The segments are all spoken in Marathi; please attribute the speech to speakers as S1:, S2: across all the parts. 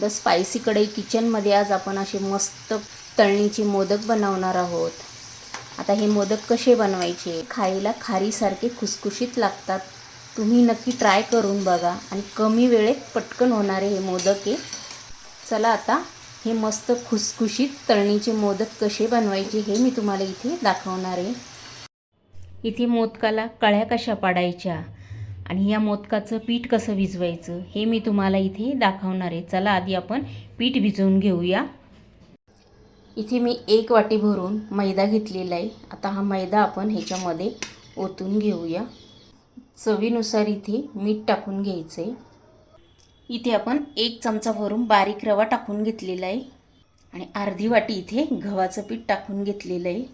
S1: द स्पायसी कढई किचनमध्ये आज आपण असे मस्त तळणीचे मोदक बनवणार आहोत. आता हे मोदक कसे बनवायचे? खायला खारीसारखे खुसखुशीत लागतात. तुम्ही नक्की ट्राय करून बघा आणि कमी वेळेत पटकन होणारे हे मोदक आहे. चला आता हे मस्त खुसखुशीत तळणीचे मोदक कसे बनवायचे हे मी तुम्हाला इथे दाखवणार आहे. इथे मोदकाला कळ्या कशा पाडायच्या? आणि या मोदकाचं पीठ कसं भिजवायचं हे मी तुम्हाला इथे दाखवणार आहे. चला आधी आपण पीठ भिजवून घेऊया. इथे मी एक वाटी भरून मैदा घेतलेला आहे. आता हा मैदा आपण ह्याच्यामध्ये ओतून घेऊया. चवीनुसार इथे मीठ टाकून घ्यायचं आहे. इथे आपण एक चमचा भरून बारीक रवा टाकून घेतलेला आहे. आणि अर्धी वाटी इथे गव्हाचं पीठ टाकून घेतलेलं आहे.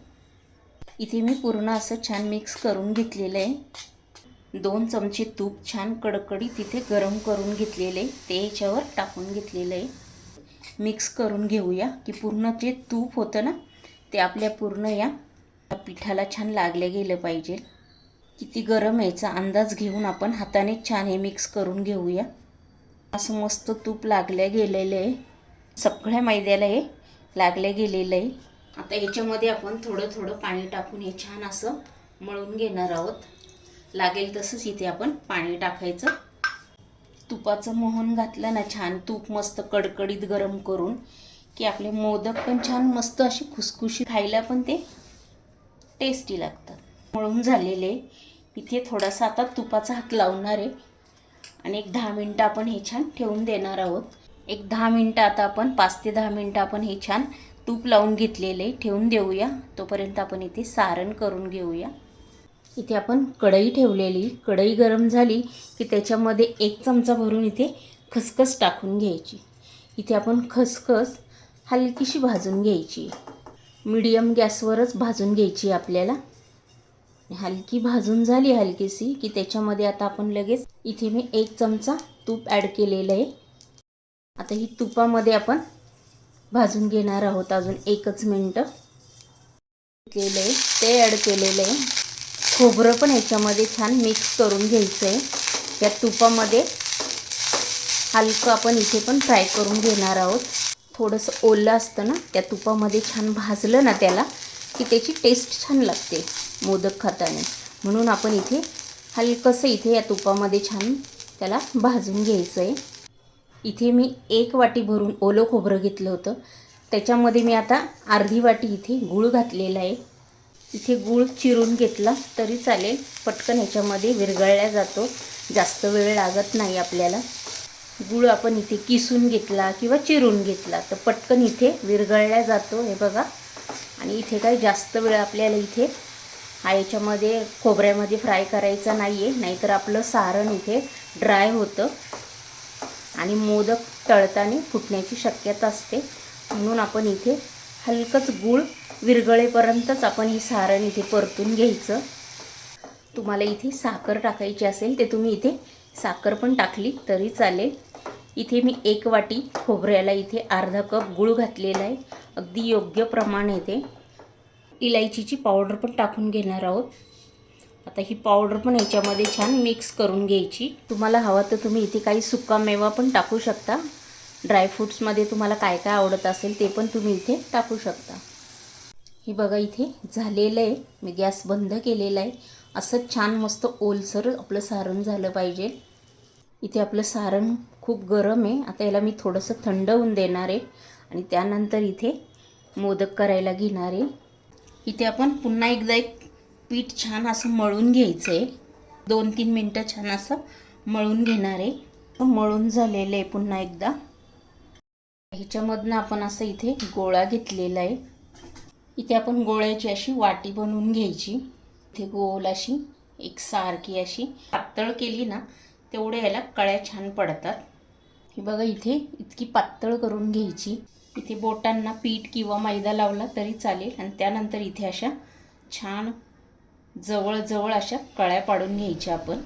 S1: इथे मी पूर्ण असं छान मिक्स करून घेतलेलं आहे. दोन चमचे तूप छान कडकडी तिथे गरम करून घेतलेले ते ह्याच्यावर टाकून घेतलेलं. आहे मिक्स करून घेऊया की पूर्ण जे तूप होतं ना ते आपल्या पूर्ण या पिठाला छान लागलं गेलं पाहिजे. किती गरम याचा अंदाज घेऊन आपण हाताने छान हे मिक्स करून घेऊया. असं मस्त तूप लागलं गेलेलं. आहे सगळ्या मैद्याला हे लागलं गेलेलं. आहे आता ह्याच्यामध्ये आपण थोडं थोडं पाणी टाकून हे छान असं मळून घेणार आहोत. लागेल तसंच इथे आपण पाणी टाकायचं. तुपाचं मोहन घातलं ना छान तूप मस्त कडकडीत गरम करून की आपले मोदक पण छान मस्त अशी खुसखुशी खायला पण ते टेस्टी लागतात. मळून झालेले. इथे थोडासा आता तुपाचा हात लावणार आहे. आणि एक दहा मिनटं आपण हे छान ठेवून देणार आहोत. एक दहा मिनटं आता आपण पाच ते दहा मिनटं आपण हे छान तूप लावून घेतलेले. ठेवून देऊया. तोपर्यंत आपण इथे सारण करून घेऊया. इथे आपण कढई ठेवलेली कढई गरम झाली की त्याच्यामध्ये एक चमचा भरून इथे खसखस टाकून घ्यायची. इथे आपण खसखस हलकीशी भाजून घ्यायची. मीडियम गॅसवरच भाजून घ्यायची आपल्याला. हलकी भाजून झाली हलकीशी की त्याच्यामध्ये आता आपण लगेच इथे मी एक चमचा तूप ॲड केलेलं आहे. आता ही तुपामध्ये आपण भाजून घेणार आहोत अजून एकच मिनटं. केलं आहे ते ॲड केलेलं आहे. खोबरं पण ह्याच्यामध्ये छान मिक्स करून घ्यायचं आहे या तुपामध्ये हलकं आपण इथे पण फ्राय करून घेणार आहोत. थोडंसं ओलं असतं ना त्या तुपामध्ये छान भाजलं ना त्याला की त्याची टेस्ट छान लागते मोदक खाताना. म्हणून आपण इथे हलकंसं इथे या तुपामध्ये छान त्याला भाजून घ्यायचं आहे इथे मी एक वाटी भरून ओलं खोबरं घेतलं होतं. त्याच्यामध्ये मी आता अर्धी वाटी इथे गूळ घातलेला आहे. इथे गूळ चिरून घेतला तरी चालेल. पटकन ह्याच्यामध्ये विरघळल्या जातो. जास्त वेळ लागत नाही आपल्याला. गूळ आपण इथे किसून घेतला किंवा चिरून घेतला तर पटकन इथे विरघळल्या जातो. हे बघा. आणि इथे काय जास्त वेळ आपल्याला इथे हा याच्यामध्ये खोबऱ्यामध्ये फ्राय करायचा नाही आहे नाहीतर आपलं सारण इथे ड्राय होतं. आणि मोदक तळताना फुटण्याची शक्यता असते. म्हणून आपण इथे हलकंच गूळ विरगळेपर्यंतच आपण हे सारण इथे परतून घ्यायचं. तुम्हाला इथे साखर टाकायची असेल ते तुम्ही इथे साखर पण टाकली तरी चालेल. इथे मी एक वाटी खोबऱ्याला इथे अर्धा कप गूळ घातलेला आहे. अगदी योग्य प्रमाण येते इलायचीची पावडर पण टाकून घेणार आहोत. आता ही पावडर पण याच्यामध्ये छान मिक्स करून घ्यायची. तुम्हाला हवा तर तुम्ही इथे काही सुका मेवा पण टाकू शकता. ड्रायफ्रूट्समध्ये तुम्हाला काय काय आवडत असेल ते पण तुम्ही इथे टाकू शकता. हे बघा इथे झालेलं आहे. मी गॅस बंद केलेला आहे. असं छान मस्त ओलसर आपलं सारण झालं पाहिजे. इथे आपलं सारण खूप गरम आहे. आता याला मी थोडंसं थंड होऊन देणार आहे. आणि त्यानंतर इथे मोदक करायला घेणार आहे. इथे आपण पुन्हा एकदा एक पीठ छान असं मळून घ्यायचं आहे दोन तीन मिनटं छान असं मळून घेणार आहे. मळून झालेलं आहे पुन्हा एकदा. ह्याच्यामधनं आपण असं इथे गोळा घेतलेला आहे. इथे आपण गोळ्याची अशी वाटी बनवून घ्यायची. इथे गोल अशी एक सारखी अशी. पातळ केली ना तेवढे याला कळ्या छान पडतात. हे बघा इथे इतकी पातळ करून घ्यायची. इथे बोटांना पीठ किंवा मैदा लावला तरी चालेल. आणि त्यानंतर इथे अशा छान जवळजवळ अशा कळ्या पाडून घ्यायच्या आपण.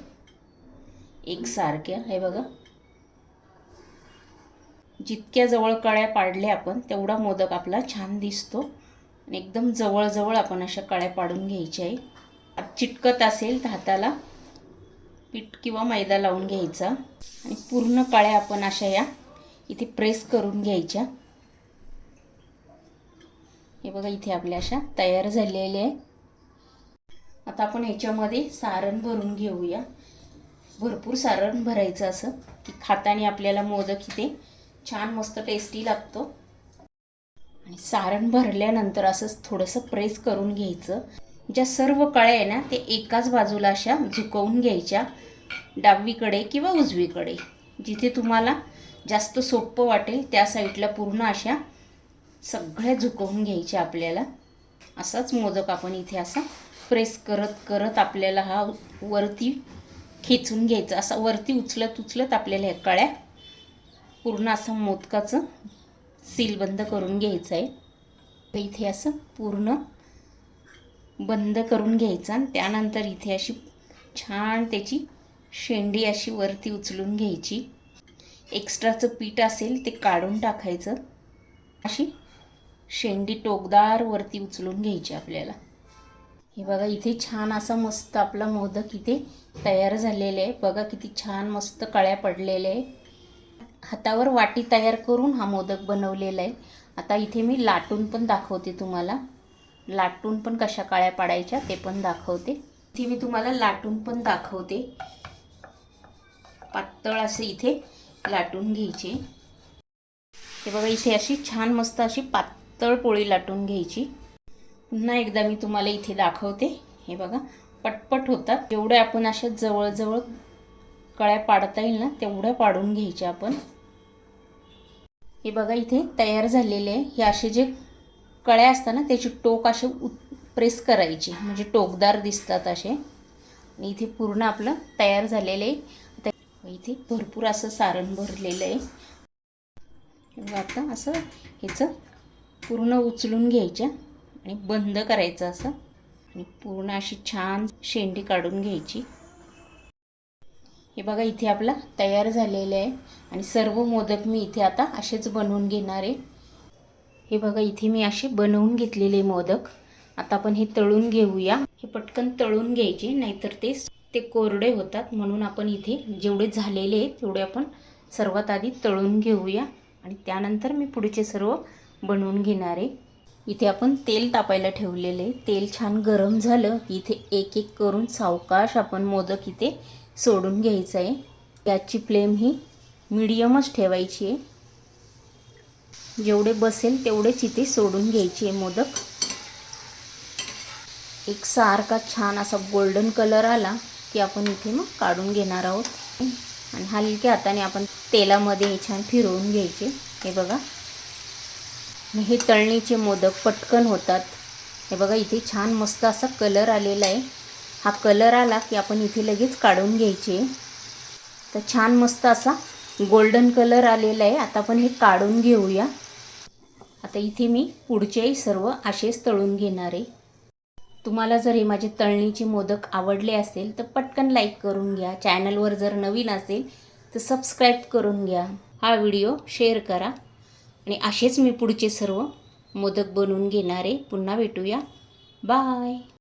S1: एकसारख्या हे बघा. जितक्या जवळ कळ्या पाडल्या आपण तेवढा मोदक आपला छान दिसतो. आणि एकदम जवळजवळ आपण अशा कळ्या पाडून घ्यायच्या आहे चिटकत असेल तर हाताला पीठ किंवा मैदा लावून घ्यायचा. आणि पूर्ण कळ्या आपण अशा या इथे प्रेस करून घ्यायच्या. हे बघा इथे आपल्या अशा तयार झालेल्या आहे आता आपण ह्याच्यामध्ये सारण भरून घेऊया. भरपूर सारण भरायचं असं की खाताने आपल्याला मोदक इथे छान मस्त टेस्टी लागतो. आणि सारण भरल्यानंतर असंच थोडंसं प्रेस करून घ्यायचं. ज्या सर्व कळ्या आहे ना ते एकाच बाजूला अशा झुकवून घ्यायच्या डावीकडे किंवा उजवीकडे. जिथे तुम्हाला जास्त सोपं वाटेल त्या साईडला पूर्ण अशा सगळ्या झुकवून घ्यायच्या आपल्याला. असाच मोदक आपण इथे असा प्रेस करत करत आपल्याला हा वरती खेचून घ्यायचा. असा वरती उचलत उचलत आपल्याला ह्या कळ्या पूर्ण असं मोदकाचं सील बंद करून घ्यायचं आहे तर इथे असं पूर्ण बंद करून घ्यायचं आणि त्यानंतर इथे अशी छान त्याची शेंडी अशी वरती उचलून घ्यायची. एक्स्ट्राचं पीठ असेल ते काढून टाकायचं. अशी शेंडी टोकदार वरती उचलून घ्यायची आपल्याला. हे बघा इथे छान असा मस्त आपला मोदक इथे तयार झालेले आहे. बघा किती छान मस्त कळ्या पडलेल्या आहे. हातावर वाटी तयार करून हा मोदक बनवलेला आहे. आता इथे मी लाटून पण दाखवते तुम्हाला. लाटून पण कशा काळ्या पाडायच्या ते पण दाखवते. इथे मी तुम्हाला लाटून पण दाखवते. पातळ असे इथे लाटून घ्यायचे. हे बघा इथे अशी छान मस्त अशी पातळ पोळी लाटून घ्यायची. पुन्हा एकदा मी तुम्हाला इथे दाखवते. हे बघा पटपट होतात. जेवढ्या आपण अशा जवळजवळ कळ्या पाडता येईल ना तेवढ्या पाडून घ्यायच्या आपण. हे बघा इथे तयार झालेले आहे. हे असे जे कळ्या असतात ना त्याची टोक असे प्रेस करायची. म्हणजे टोकदार दिसतात असे. आणि इथे पूर्ण आपलं तयार झालेलं आहे. आता इथे भरपूर असं सारण भरलेलं आहे. आता असं ह्याचं पूर्ण उचलून घ्यायच्या आणि बंद करायचं असं. आणि पूर्ण अशी छान शेंडी काढून घ्यायची. हे बघा इथे आपला तयार झालेलं आहे. आणि सर्व मोदक मी इथे आता असेच बनवून घेणार आहे. हे बघा इथे मी असे बनवून घेतलेले मोदक. आता आपण हे तळून घेऊया. हे पटकन तळून घ्यायचे नाहीतर ते ते कोरडे होतात. म्हणून आपण इथे जेवढे झालेले आहेत तेवढे आपण सर्वात आधी तळून घेऊया. आणि त्यानंतर मी पुढचे सर्व बनवून घेणार आहे. इथे आपण तेल तापायला ठेवलेले तेल छान गरम झालं. की इथे एक एक करून सावकाश आपण मोदक इथे सोडून घ्यायचं आहे गॅसची फ्लेम ही मिडियमच ठेवायची आहे. जेवढे बसेल तेवढेच इथे सोडून घ्यायचे आहे मोदक. एक सारखा छान असा गोल्डन कलर आला की आपण इथे मग काढून घेणार आहोत. आणि हलक्या हाताने आपण तेलामध्ये हे छान फिरवून घ्यायचे. हे बघा. हे तळणीचे मोदक पटकन होतात. हे बघा इथे छान मस्त असा कलर आलेला आहे. हा कलर आला की आपण इथे लगेच काढून घ्यायचे. तर छान मस्त असा गोल्डन कलर आलेला आहे. आता आपण हे काढून घेऊया. आता इथे मी पुढचेही सर्व असेच तळून घेणार आहे. तुम्हाला जर हे माझे तळणीचे मोदक आवडले असेल तर पटकन लाईक करून घ्या. चॅनलवर जर नवीन असेल तर सबस्क्राईब करून घ्या. हा व्हिडिओ शेअर करा. आणि असेच मी पुढचे सर्व मोदक बनवून घेणार आहे. पुन्हा भेटूया. बाय